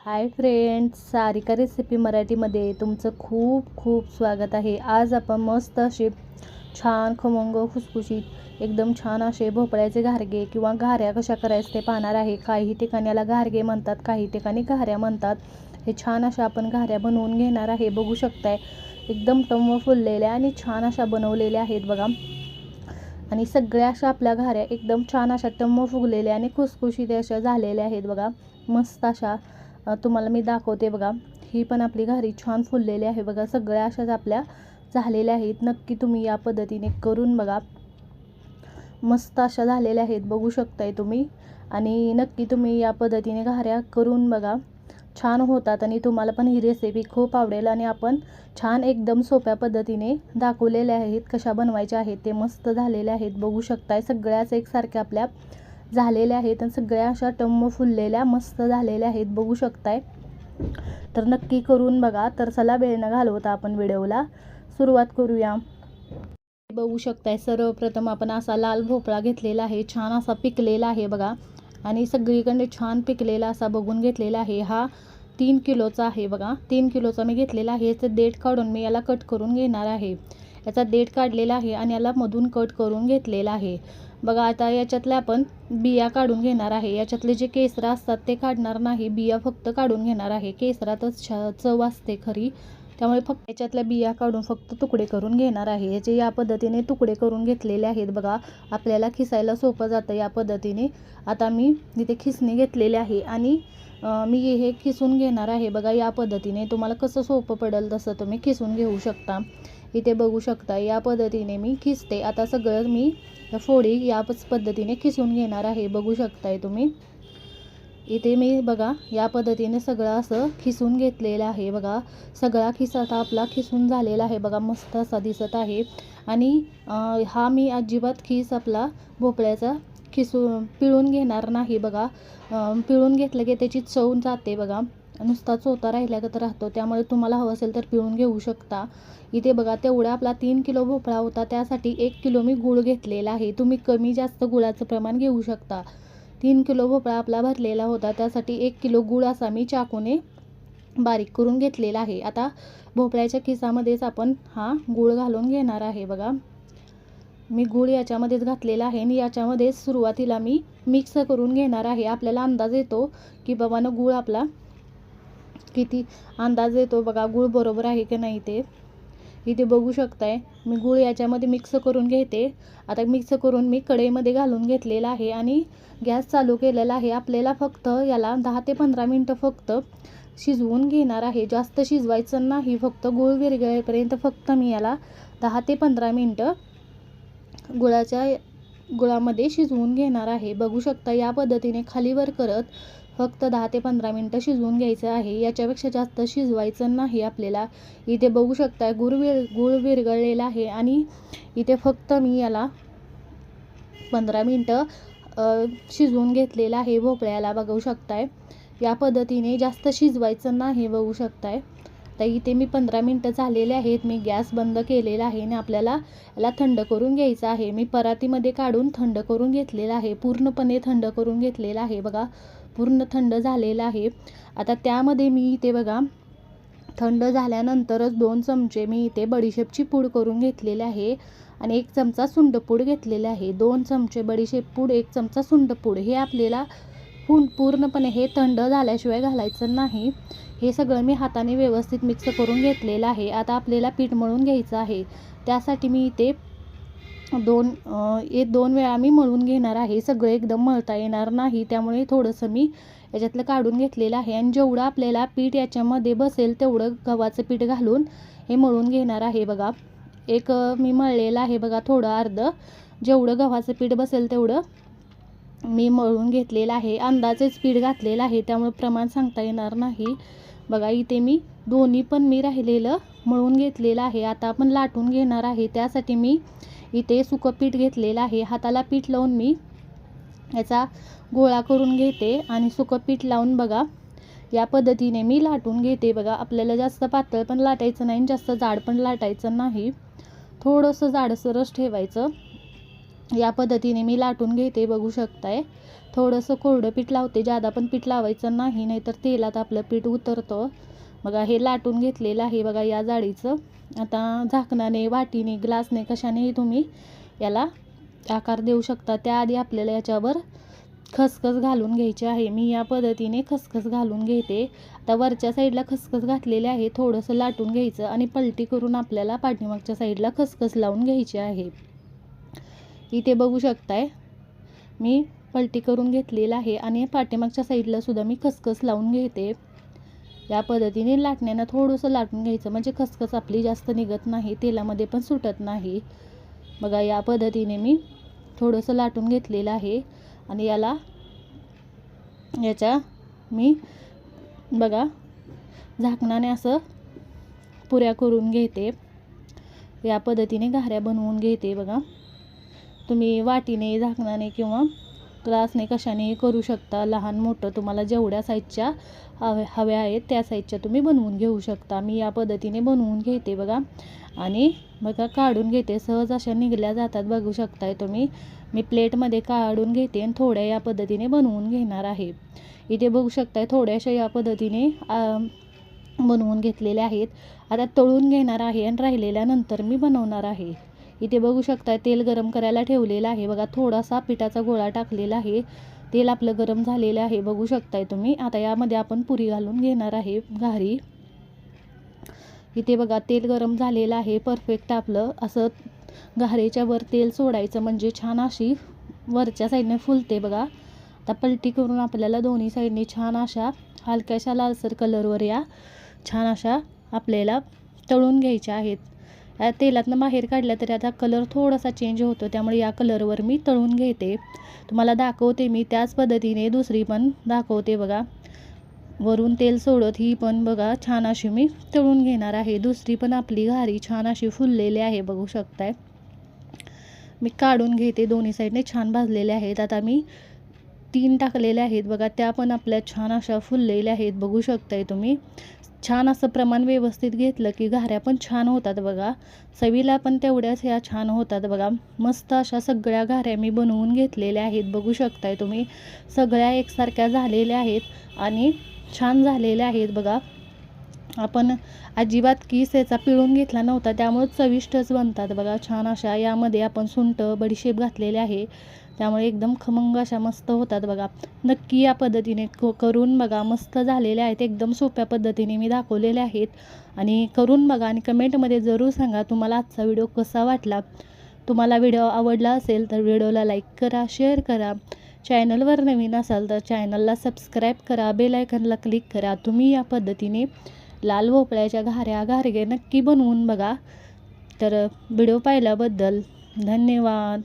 Hi friends Sarika recipe मराठीमध्ये तुमचं खूप खूप स्वागत आहे. आज आपण मस्त असे छान खमंग खुसखुशीत एकदम छान असे भोपळ्याचे घारगे किंवा घाऱ्या कशा करायचं ते पाहणार आहे. काही ठिकाणी याला घारगे म्हणतात काही ठिकाणी घाऱ्या म्हणतात. हे छान अशा आपण घाऱ्या बनवून घेणार आहे. बघू शकताय एकदम टम्म फुललेल्या आणि छान अशा बनवलेल्या आहेत बघा. आणि सगळ्या अशा आपल्या घाऱ्या एकदम छान अशा टम्म फुगलेल्या आणि खुसखुशीत अशा झालेल्या आहेत बघा. मस्त अशा तुम्हाला मी दाखवते बघा. ही पण आपली घारी छान फुललेली आहे बघा. सगळ्या अशाच आपल्या झालेल्या आहेत. नक्की तुम्ही या पद्धतीने करून बघा. मस्त अशा झालेल्या आहेत. बघू शकताय तुम्ही. आणि नक्की तुम्ही या पद्धतीने घाऱ्या करून बघा. छान होतात आणि तुम्हाला पण ही रेसिपी खूप आवडेल आणि आपण छान एकदम सोप्या पद्धतीने दाखवलेल्या आहेत. कशा बनवायच्या आहेत ते मस्त झालेल्या आहेत. बघू शकताय. सगळ्याच एकसारख्या आपल्या झालेल्या आहेत आणि सगळ्या अशा टम्म फुललेल्या मस्त झालेल्या आहेत. बघू शकताय. तर नक्की करून बघा. तर चला वेळ न घालवता आपण व्हिडिओला सुरुवात करूया. बघू शकताय सर्वप्रथम आपण असा लाल भोपळा घेतलेला आहे. छान असा पिकलेला आहे बघा. आणि सगळीकडे छान पिकलेला असा बघून घेतलेला आहे. हा तीन किलोचा आहे बघा. तीन किलोचा मी घेतलेला आहे. याचं देठ काढून मी याला कट करून घेणार आहे. याचा देठ काढलेला आहे आणि याला मधून कट करून घेतलेला आहे. बघा आता याच्यातल्या आपण बिया काढून घेणार आहे. याच्यातले जे केसरं असतात ते काढणार नाही. बिया फक्त काढून घेणार आहे. केसरातच छ चव असते खरी. त्यामुळे फक्त याच्यातल्या बिया काढून फक्त तुकडे करून घेणार आहे. याचे या पद्धतीने तुकडे करून घेतलेले आहेत बघा आपल्याला खिसायला सोपं जातं या पद्धतीने. आता मी इथे खिसणी घेतलेली आहे आणि मी हे खिसून घेणार आहे. बघा या पद्धतीने तुम्हाला कसं सोपं पडेल तसं तुम्ही खिसून घेऊ शकता. इथे बघू शकता या पद्धतीने मी खिसते. आता सगळं मी फोडी याच पद्धतीने खिसून घेणार आहे. बघू शकताय तुम्ही. इथे मी बघा या पद्धतीने सगळं असं खिसून घेतलेलं आहे. बघा सगळा खिस आता आपला खिसून झालेला आहे. बघा मस्त असा दिसत आहे. आणि हा मी अजिबात खिस आपला भोपळ्याचा खिसू पिळून घेणार नाही बघा. पिळून घेतलं की त्याची चव जाते बघा. नुसता चोता राहिल्यागत राहतो. त्यामुळे तुम्हाला हवं असेल तर पिळून घेऊ शकता. इथे बघा तेवढा आपला तीन किलो भोपळा होता. त्यासाठी एक किलो मी गूळ घेतलेला आहे. तुम्ही कमी जास्त गुळाचं प्रमाण घेऊ शकता. तीन किलो भोपळा आपला भरलेला होता. त्यासाठी एक किलो गूळ असा मी चाकूने बारीक करून घेतलेला आहे. आता भोपळ्याच्या खिसामध्येच आपण हा गूळ घालून घेणार आहे बघा. मी गूळ याच्यामध्येच घातलेला आहे. आणि याच्यामध्येच सुरुवातीला मी मिक्स करून घेणार आहे. आपल्याला अंदाज येतो की बाबानं गूळ आपला किती अंदाज येतो बघा गूळ बरोबर आहे की नाही ते. इथे बघू शकताय मी गूळ याच्यामध्ये मिक्स करून घेते. आता मिक्स करून मी कढईमध्ये घालून घेतलेला आहे आणि गॅस चालू केलेला आहे. आपल्याला फक्त याला दहा ते पंधरा मिनटं फक्त शिजवून घेणार आहे. जास्त शिजवायचं नाही फक्त गूळ विरघळेपर्यंत फक्त मी याला दहा ते पंधरा मिनटं गुळाच्या गुळामध्ये शिजवून घेणार आहे. बघू शकता या पद्धतीने खालीवर करत फक्त दहा ते पंधरा मिनटं शिजवून घ्यायचं आहे. याच्यापेक्षा जास्त शिजवायचं नाही आपल्याला. इथे बघू शकता गुळ विर गुळ विरघळलेला आहे आणि इथे फक्त मी याला पंधरा मिनटं शिजवून घेतलेलं आहे भोपळ्याला. बघू शकताय या पद्धतीने जास्त शिजवायचं नाही बघू शकताय. आता इथे मी पंधरा मिनटं झालेले आहेत. मी गॅस बंद केलेला आहे आणि आपल्याला याला थंड करून घ्यायचं आहे. मी परातीमध्ये काढून थंड करून घेतलेला आहे. पूर्णपणे थंड करून घेतलेला आहे. बघा पूर्ण थंड झालेला आहे. आता त्यामध्ये मी इथे बघा थंड झाल्यानंतरच दोन चमचे मी इथे बडीशेपची पूड करून घेतलेली आहे आणि एक चमचा सुंडपूड घेतलेला आहे. दोन चमचे बडीशेप पूड एक चमचा सुंडपूड हे आपल्याला पूर्णपणे हे थंड झाल्याशिवाय घालायचं नाही. हे सगळं मी हाताने व्यवस्थित मिक्स करून घेतलेलं आहे. आता आपल्याला पीठ मळून घ्यायचं आहे. त्यासाठी मी इथे दोन एक दोन वेळा मी मळून घेणार आहे. सगळं एकदम मळता येणार नाही. त्यामुळे थोडंसं मी याच्यातलं काढून घेतलेलं आहे. आणि जेवढं आपल्याला पीठ याच्यामध्ये बसेल तेवढं गव्हाचं पीठ घालून हे मळून घेणार आहे. बघा एक मी मळलेलं आहे. बघा थोडं अर्ध. जेवढं गव्हाचं पीठ बसेल तेवढं मी मळून घेतलेलं आहे. अंदाजेच पीठ घातलेलं आहे. त्यामुळे प्रमाण सांगता येणार नाही. बघा इथे मी दोन्ही पण मी राहिलेलं मळून घेतलेलं आहे. आता आपण लाटून घेणार आहे. त्यासाठी मी इथे सुकं पीठ घेतलेलं आहे. हाताला पीठ लावून मी याचा गोळा करून घेते आणि सुकं पीठ लावून बघा या पद्धतीने मी लाटून घेते. बघा आपल्याला जास्त पातळ पण लाटायचं नाही आणि जास्त जाड पण लाटायचं नाही. थोडंसं जाडसरच ठेवायचं. या पद्धतीने मी लाटून घेते बघू शकताय. थोडंसं कोरडं पीठ लावते जादा पण पीठ लावायचं नाही नाहीतर तेलात आपलं पीठ उतरतं. बघा हे लाटून घेतलेलं आहे बघा या जाळीचं. आता झाकणाने वाटीने ग्लासने कशानेही तुम्ही याला आकार देऊ शकता. त्याआधी आपल्याला याच्यावर खसखस घालून घ्यायची आहे. मी या पद्धतीने खसखस घालून घेते. आता वरच्या साईडला खसखस घातलेले आहे थोडंसं लाटून घ्यायचं आणि पलटी करून आपल्याला पाठीमागच्या साईडला खसखस लावून घ्यायची आहे. इथे बघू शकताय. मी पलटी करून घेतलेलं आहे आणि पाठीमागच्या साईडलासुद्धा मी खसखस लावून घेते. या पद्धतीने लाटण्यानं थोडंसं लाटून घ्यायचं. म्हणजे खसखस आपली जास्त निघत नाही तेलामध्ये पण सुटत नाही. बघा या पद्धतीने मी थोडंसं लाटून घेतलेलं आहे. आणि याला याच्या मी बघा झाकणाने असं पुऱ्या करून घेते. या पद्धतीने घाऱ्या बनवून घेते बघा. तुम्ही वाटीने झाकणाने किंवा ग्लासने कशाने करू शकता? लहान मोठं तुम्हाला जेवढ्या साईजच्या हव्या हव्या आहेत त्या साईजच्या तुम्ही बनवून घेऊ शकता. मी या पद्धतीने बनवून घेते बघा. आणि बघा काढून घेते. सहज अशा निघल्या जातात. बघू शकताय तुम्ही. मी प्लेटमध्ये काढून घेते आणि थोड्या या पद्धतीने बनवून घेणार आहे. इथे बघू शकताय थोड्याशा या पद्धतीने बनवून घेतलेल्या आहेत. आता तळून घेणार आहे आणि राहिलेल्यानंतर मी बनवणार आहे. इथे बघू शकताय तेल गरम करायला ठेवलेलं आहे. बघा थोडासा पिठाचा गोळा टाकलेला आहे. तेल आपलं गरम झालेलं आहे. बघू शकताय तुम्ही. आता यामध्ये आपण पुरी घालून घेणार आहे घारी. इथे बघा तेल गरम झालेलं आहे. परफेक्ट आपलं. असं घारेच्या वर तेल सोडायचं म्हणजे छान अशी वरच्या साईडने फुलते बघा. आता पलटी करून आपल्याला दोन्ही साईडने छान अशा हलक्याशा लालसर कलरवर या छान अशा आपल्याला तळून घ्यायच्या आहेत. तेलातनं बाहेर काढलं तरी आता कलर थोडासा चेंज होतो. त्यामुळे या कलरवर मी तळून घेते. तुम्हाला दाखवते मी त्याच पद्धतीने दुसरी पण दाखवते बघा. वरून तेल सोडत ही पण बघा छान अशी मी तळून घेणार आहे. दुसरी पण आपली घारी छान अशी फुललेली आहे बघू शकताय. मी काढून घेते दोन्ही साईडने छान भाजलेले आहेत. आता मी तीन टाकलेल्या आहेत बघा त्या पण आपल्या छान अशा फुललेल्या आहेत बघू शकताय तुम्ही. छान असं प्रमाण व्यवस्थित घेतलं की घाऱ्या पण छान होतात बघा. चवीला पण तेवढ्याच ह्या छान होतात बघा. मस्त अशा सगळ्या घाऱ्या मी बनवून घेतलेल्या आहेत. बघू शकताय तुम्ही. सगळ्या एकसारख्या झालेल्या आहेत आणि छान झालेल्या आहेत बघा. आपण अजिबात किस याचा पिळून घेतला नव्हता. त्यामुळे चविष्टच बनतात बघा. छान अशा यामध्ये आपण सुंट बडीशेप घातलेले आहे. त्यामुळे एकदम खमंग अशा मस्त होतात बघा. नक्की या पद्धतीने क करून बघा. मस्त झालेल्या आहेत. एकदम सोप्या पद्धतीने मी दाखवलेले आहेत. आणि करून बघा आणि कमेंटमध्ये जरूर सांगा तुम्हाला आजचा व्हिडिओ कसा वाटला. तुम्हाला व्हिडिओ आवडला असेल तर व्हिडिओला लाईक करा शेअर करा. चॅनलवर नवीन असाल तर चॅनलला सबस्क्राईब करा. बेलायकनला क्लिक करा. तुम्ही या पद्धतीने लाल भोपळ्याच्या घाऱ्या घारगे नक्की बनवून बघा. तर व्हिडिओ पाहिल्याबद्दल धन्यवाद.